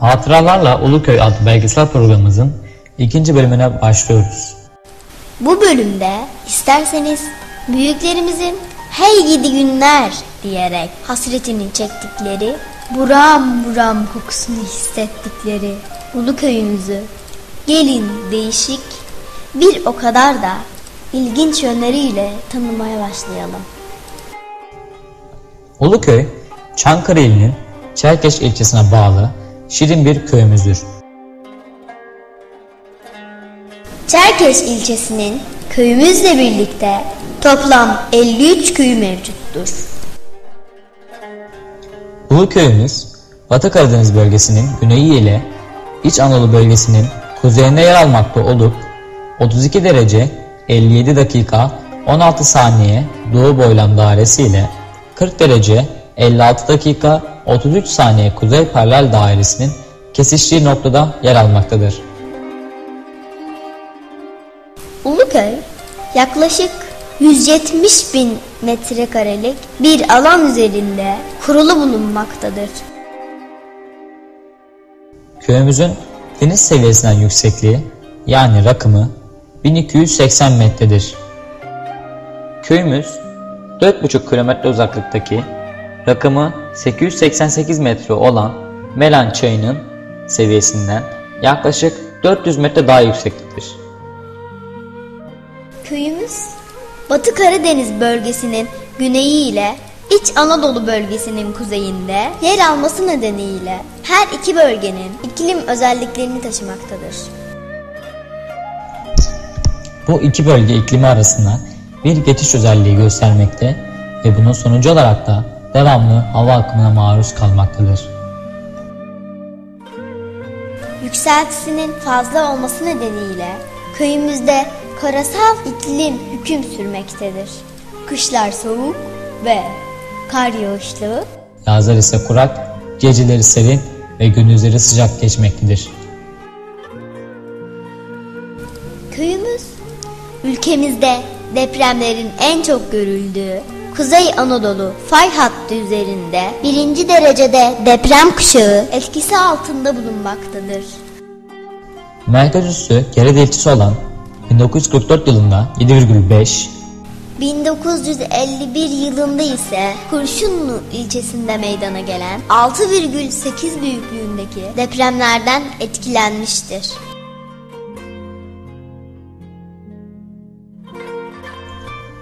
Hatıralarla Uluköy adlı belgesel programımızın ikinci bölümüne başlıyoruz. Bu bölümde isterseniz büyüklerimizin hey gidi günler diyerek hasretini çektikleri, buram buram kokusunu hissettikleri ulu köyümüzü gelin değişik bir o kadar da ilginç yönleriyle tanımaya başlayalım. Uluköy, Çankırı ilinin Çerkeş ilçesine bağlı şirin bir köyümüzdür. Çerkeş ilçesinin köyümüzle birlikte toplam 53 köyü mevcuttur. Uluköy'ümüz Batı Karadeniz bölgesinin güneyi ile İç Anadolu bölgesinin kuzeyinde yer almakta olup 32 derece 57 dakika 16 saniye doğu boylam dairesi ile 40 derece 56 dakika 33 saniye kuzey paralel dairesinin kesiştiği noktada yer almaktadır. Uluköy yaklaşık 170 bin metrekarelik bir alan üzerinde kurulu bulunmaktadır. Köyümüzün deniz seviyesinden yüksekliği yani rakımı 1280 metredir. Köyümüz 4,5 kilometre uzaklıktaki rakımı 888 metre olan Melan Çayı'nın seviyesinden yaklaşık 400 metre daha yüksektedir. Köyümüz Batı Karadeniz bölgesinin güneyi ile İç Anadolu bölgesinin kuzeyinde yer alması nedeniyle her iki bölgenin iklim özelliklerini taşımaktadır. Bu iki bölge iklimi arasında bir geçiş özelliği göstermekte ve bunun sonucu olarak da devamlı hava akımına maruz kalmaktadır. Yükseltisinin fazla olması nedeniyle köyümüzde karasal iklim hüküm sürmektedir. Kışlar soğuk ve kar yağışlı, Yazlar ise kurak, geceleri serin ve gündüzleri sıcak geçmektedir. Köyümüz ülkemizde depremlerin en çok görüldüğü Kuzey Anadolu fay hattı üzerinde birinci derecede deprem kuşağı etkisi altında bulunmaktadır. Merkez üssü geri deltisi olan 1944 yılında 7,5, 1951 yılında ise Kurşunlu ilçesinde meydana gelen 6,8 büyüklüğündeki depremlerden etkilenmiştir.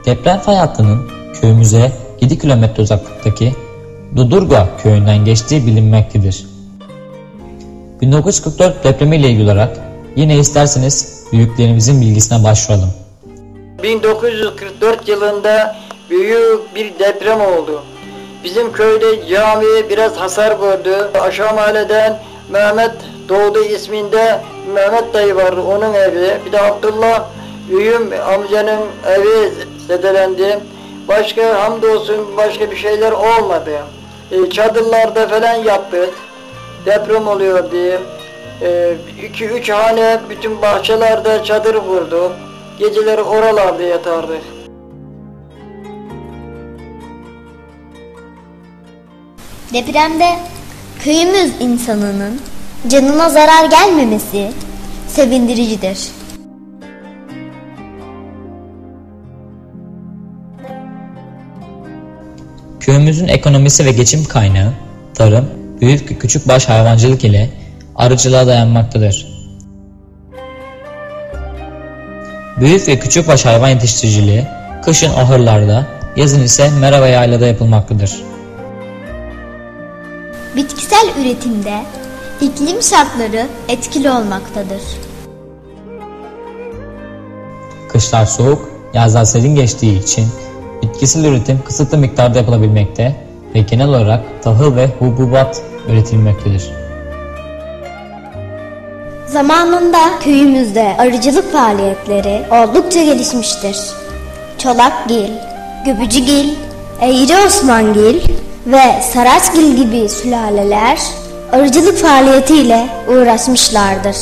deprem fay hattının köyümüze 7 kilometre uzaklıktaki Dudurga köyünden geçtiği bilinmektedir. 1944 depremiyle ilgili olarak yine isterseniz büyüklerimizin bilgisine başvuralım. 1944 yılında büyük bir deprem oldu. Bizim köyde cami biraz hasar gördü. Aşağı mahalleden Mehmet Doğdu isminde Mehmet dayı vardı onun evi. Bir de Abdullah Üyüm amcanın evi zedelendi. Başka hamdolsun başka bir şeyler olmadı. E, çadırlarda falan yattık. Deprem oluyor diye. 2-3 hane bütün bahçelerde çadır vurdu. Geceleri oralarda yatardık. Depremde köyümüz insanının canına zarar gelmemesi sevindiricidir. Köyümüzün ekonomisi ve geçim kaynağı tarım, büyük ve küçük baş hayvancılık ile arıcılığa dayanmaktadır. Büyük ve küçük baş hayvan yetiştiriciliği kışın ahırlarda, yazın ise mera ve yaylada yapılmaktadır. Bitkisel üretimde iklim şartları etkili olmaktadır. Kışlar soğuk, yazlar serin geçtiği için bitkisel üretim kısıtlı miktarda yapılabilmekte ve genel olarak tahıl ve hububat üretilmektedir. Zamanında köyümüzde arıcılık faaliyetleri oldukça gelişmiştir. Çolakgil, Göbücügil, Eğri Osmangil ve Saraçgil gibi sülaleler arıcılık faaliyetiyle uğraşmışlardır.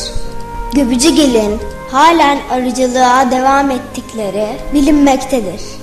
Göbücügil'in halen arıcılığa devam ettikleri bilinmektedir.